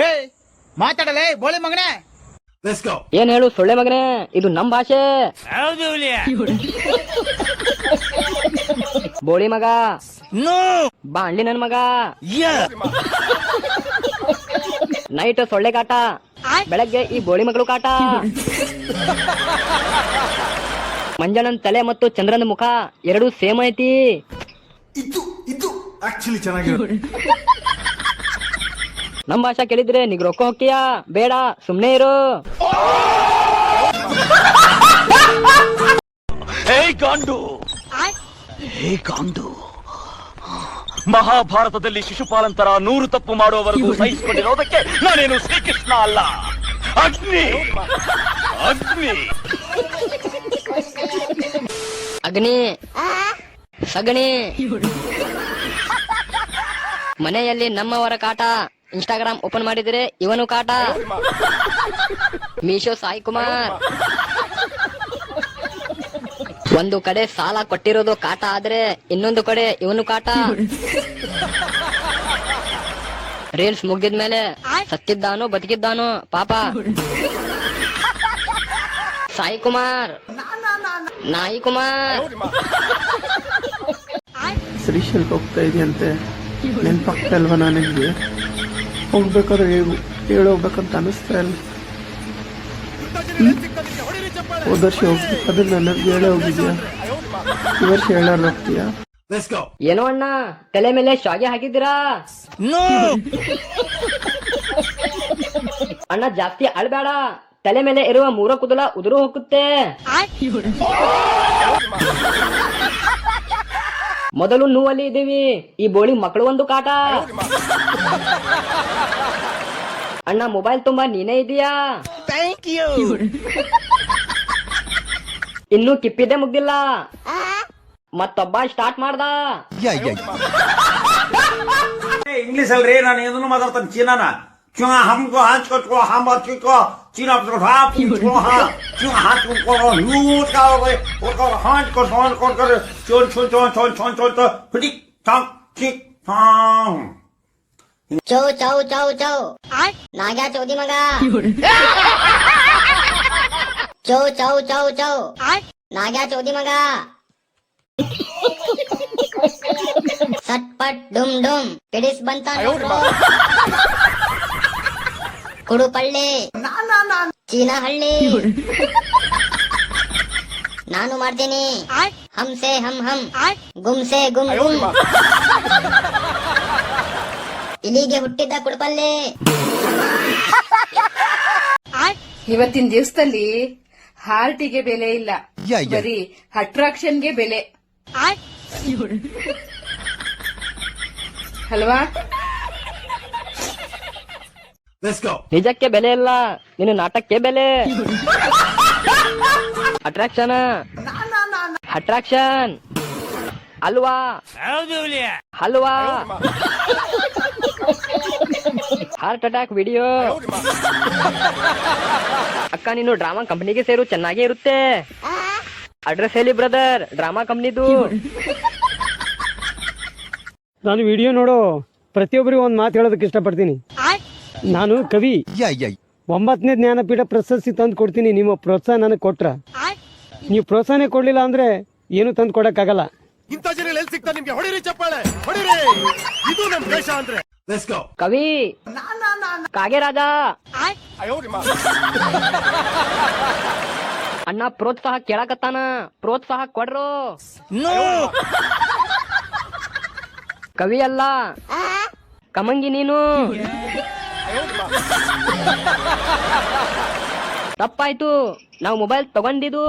ಏ ಮಾತಾಡಲೇ ಬೋಳಿ ಮಗನೇ. ಏನ್ ಹೇಳು ಸೊಳ್ಳೆ ಮಗನೇ? ಇದು ನಮ್ ಭಾಷೆ. ಬೋಳಿ ಮಗ. ನೋ. ಬಾಂಡ್ಲಿ ನನ್ ಮಗ. ಯಾ. ನೈಟ್ ಸೊಳ್ಳೆ ಕಾಟ. ಬೆಳಗ್ಗೆ ಈ ಬೋಳಿ ಮಗಳು ಕಾಟ. ಮಂಜಣ್ಣನ್ ತಲೆ ಮತ್ತು ಚಂದ್ರನ ಮುಖ ಎರಡು ಸೇಮ್ ಐತಿ. ಇದು ಇದು ಆಕ್ಚುಲಿ ಚೆನ್ನಾಗಿರೋದು ನಮ್ ಭಾಷಾ ಕೇಳಿದ್ರೆ ನಿಗ್ ರೊಕ್ಕ ಹೋಗ್ತೀಯಾ? ಬೇಡ ಸುಮ್ನೆ ಇರು. ಗಾಂಡು. ಗಾಂಡು. ಮಹಾಭಾರತದಲ್ಲಿ ಶಿಶುಪಾಲಂತರ ನೂರು ತಪ್ಪು ಮಾಡುವವರೆಗೂ ಸಹಿಸಿಕೊಂಡಿರೋದಕ್ಕೆ ನಾನೇನು ಶ್ರೀಕೃಷ್ಣ ಅಲ್ಲ. ಅಗ್ನಿ. ಅಗ್ನಿ. ಅಗ್ನಿ. ಸಗಣಿ. ಮನೆಯಲ್ಲಿ ನಮ್ಮವರ ಕಾಟ. ಇನ್ಸ್ಟಾಗ್ರಾಮ್ ಓಪನ್ ಮಾಡಿದ್ರೆ ಇವನು ಕಾಟ. ಮೀಶೋ ಸಾಯಿ ಕುಮಾರ್ ಒಂದು ಕಡೆ ಸಾಲ ಕೊಟ್ಟಿರೋದು ಕಾಟ ಆದ್ರೆ ಇನ್ನೊಂದು ಕಡೆ ಇವನು ಕಾಟ. ರೀಲ್ಸ್ ಮುಗಿದ್ಮೇಲೆ ಸತ್ತಿದ್ದಾನು ಬದುಕಿದ್ದಾನು ಪಾಪ. ಸಾಯಿ ಕುಮಾರ್ ನಾಯಿ ಕುಮಾರ್. ಶ್ರೀಶೈಲ್ ಹೋಗ್ತಾ ಇದೆಯಂತೆ. ನೆನ್ಪಾಗ್ತಾ ಇಲ್ವಾ ನನಗೆ ಹೋಗ್ಬೇಕಾದ್ರೆ ಹೇಳು ಹೇಳೋಗ್ಬೇಕಂತ ಅನಿಸ್ತಾ ಇಲ್ಲ. ಹೋದ ವರ್ಷ ಹೋಗ್ಬೇಕಾದ್ರೆ ನನಗೆ ಹೇಳೇ ಹೋಗಿದ್ಯಾ? ಈ ವರ್ಷ ಹೇಳಲ್ಲ ಹೋಗ್ತೀಯಾ? ಏನೋ ಅಣ್ಣ ತಲೆ ಮೇಲೆ ಶಾಗೆ ಹಾಕಿದ್ದೀರಾ? ನೋ ಅಣ್ಣ ಜಾಸ್ತಿ ಅಳ್ಬೇಡ ತಲೆ ಮೇಲೆ ಇರುವ ಮೂರ ಕುದಲ ಉದುರು ಹೋಗುತ್ತೆ. ಮೊದಲು ನೋವಲ್ಲಿ ಇದ್ದೀವಿ ಈ ಬೋಳಿ ಮಕ್ಕಳು ಒಂದು ಕಾಟ. ಅಣ್ಣ ಮೊಬೈಲ್ ತುಂಬಾ ನೀನೇ ಇದೀಯಾ ಥ್ಯಾಂಕ್ ಯು ಇನ್ನು ಕಿಪ್ಪಿದ್ದೆ ಮುಗ್ದಿಲ್ಲ ಮತ್ತೊಬ್ಬ ಸ್ಟಾರ್ಟ್ ಮಾಡ್ದ ಇಂಗ್ಲಿಷ್ ಅಲ್ರಿ ನಾನು ಇದನ್ನು ಮಾತಾಡ್ತಾನೆ ಚೀನಾನ ಚುಂಗ ಹಮ್ಕೋ ಹಂಚ್ಕೊಟ್ಕೋ ಹಂಬ ಚಿಕ್ಕೋ ಚೀನಾ ಹಾಪ್ ಚಿಕ್ಕೋ ಹಾ ಚುಂಗ ಹಾಚ್ಕೊಟ್ಕೋ ಯೂಟ್ ಕಾವೇ ಕೊಟ್ಕೋ ಹಾಂಚ್ಕೊಟ್ ಹಾಂಚ್ಕೊಟ್ಕೋ ಚೋನ್ ಚೋನ್ ಚೋನ್ ಚೋನ್ ಚೋನ್ ಚೋನ್ ಚೋನ್ ಹಿಡಿಕ್ ಟಾಂಗ್ ಚಿಕ್ ಹಾಂ ಚೌ ಚೌ ಚೌ ಚೌ ನಾಗ್ಯಾ ಚೌದಿ ಮಗ ಚೌ ಚೌ ಚೌ ಚೌ ನಾಗ್ಯಾ ಚೌದಿ ಮಗ ಸಟ್ ಪಟ್ ಡುಮ್ ಡುಮ್ ಪಿಡಿಸ್ ಬಂತ ನೋಡ್ರೋ ಕುಡು ಪಳ್ಳಿ ಚೀನಾ ಹಳ್ಳಿ ನಾನು ಮಾಡ್ತೀನಿ ಹಂಸೆ ಹಮ್ ಹಮ್ ಗುಮ್ಸೆ ಗುಮ್ ಗುಮ್ ಇಲಿಗೆ ಹುಟ್ಟಿದ್ದ ಕುಡಪಲ್ಲಿ. ಇವತ್ತಿನ ದಿವಸದಲ್ಲಿ ಹಾರ್ಟಿಗೆ ಬೆಲೆ ಇಲ್ಲ. ಬರೀ ಅಟ್ರಾಕ್ಷನ್ಗೆ ಬೆಲೆ. ಅಲ್ವಾ? ನಿಜಕ್ಕೆ ಬೆಲೆ ಇಲ್ಲ. ನಿನ್ನ ನಾಟಕಕ್ಕೆ ಬೆಲೆ. ಅಟ್ರಾಕ್ಷನ್? ಅಟ್ರಾಕ್ಷನ್. ಅಲ್ವಾ? ಅಲ್ವಾ? ಹಲ್ವಾ ಹಾರ್ಟ್ ಅಟ್ಯಾಕ್ ವಿಡಿಯೋ ಅಕ್ಕ ನೀನು ಡ್ರಾಮಾ ಕಂಪನಿಗೆ ಸೇರು ಚೆನ್ನಾಗೇ ಇರುತ್ತೆ. ಅಡ್ರೆಸ್ ಹೇಳಿ ಬ್ರದರ್ ಡ್ರಾಮಾ ಕಂಪ್ನಿದು ನಾನು ವಿಡಿಯೋ ನೋಡು ಪ್ರತಿಯೊಬ್ಬರಿಗೂ ಒಂದು ಮಾತು ಹೇಳೋದಕ್ಕೆ ಇಷ್ಟಪಡ್ತೀನಿ. ನಾನು ಕವಿ. ಒಂಬತ್ತನೇ ಜ್ಞಾನಪೀಠ ಪ್ರಶಸ್ತಿ ತಂದು ಕೊಡ್ತೀನಿ. ನಿಮ್ಮ ಪ್ರೋತ್ಸಾಹ ನನಗೆ ಕೊಟ್ರ. ನೀವು ಪ್ರೋತ್ಸಾಹನೇ ಕೊಡ್ಲಿಲ್ಲ ಅಂದ್ರೆ ಏನು ತಂದು ಕೊಡಕ್ಕಾಗಲ್ಲ. ಇಂಥ ಜನ ಎಲ್ಲಿ ಸಿಗ್ತಾ ನಿಮ್ಗೆ? ಹೊಡಿರಿ ಚಪ್ಪಾಳೆ. ಹೊಡಿರಿ. ಇದು ನಮ್ಮ ದೇಶ ಅಂದ್ರೆ. ಕವಿ. ಕಾಗೆ ರಾಜ ಅಣ್ಣ ಪ್ರೋತ್ಸಾಹ ಕೇಳಕತ್ತಾನ. ಪ್ರೋತ್ಸಾಹ ಕೊಡ್ರು. ಕವಿ ಅಲ್ಲ. ಕಮಂಗಿ ನೀನು. ತಪ್ಪಾಯ್ತು. ನಾವು ಮೊಬೈಲ್ ತಗೊಂಡಿದ್ದು.